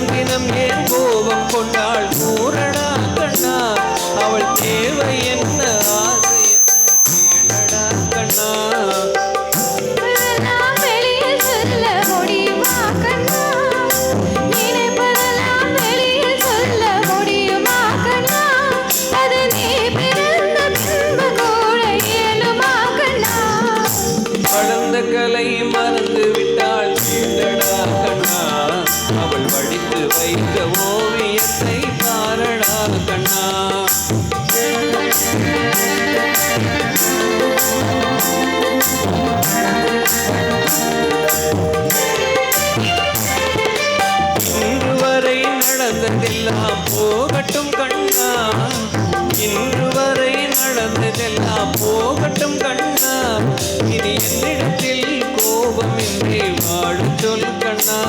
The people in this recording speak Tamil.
தினம் தினம் இந்த ஓவியத்தை பாரடா கண்ணா. இன்றுவரை நடந்ததெல்லாம் போகட்டும் கண்ணா. இன்று வரை நடந்ததெல்லாம் போகட்டும் கண்ணா. இது என்னிடத்தில் கோபமின்றி வாழும் சொல் கண்ணா.